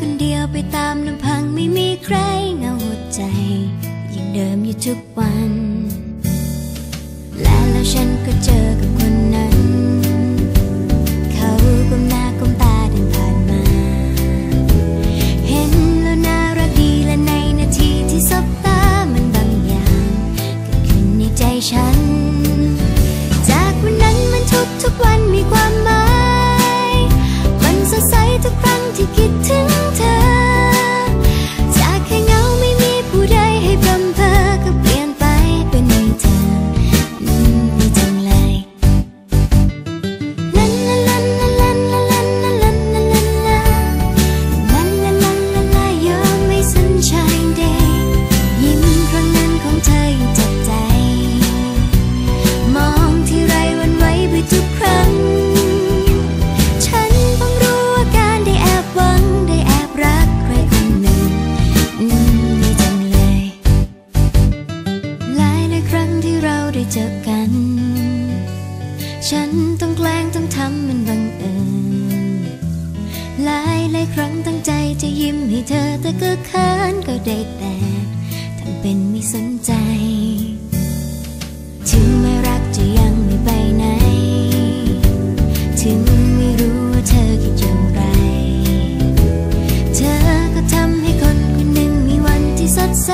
คนเดียวไปตามน้ำพังไม่มีใครเงาหัวใจยังเดิมอยู่ทุกวัน และแล้วฉันก็เจอกับคนนั้น เขาก้มหน้าก้มตาเดินผ่านมา เห็นแล้วน่ารักดีและในนาทีที่สบตามันบางอย่างเกิดขึ้นในใจฉัน จากวันนั้นมันทุกทุกวันมีความ ได้เจอกัน ฉันต้องแกล้งต้องทำมันบังเอิญหลายหลายครั้งตั้งใจจะยิ้มให้เธอแต่ก็เขินก็ได้แต่ทำเป็นไม่สนใจ ถึงไม่รักจะยังไม่ไปไหน ถึงไม่รู้ว่าเธอคิดอย่างไร เธอก็ทำให้คนคนหนึ่งมีวันที่สดใส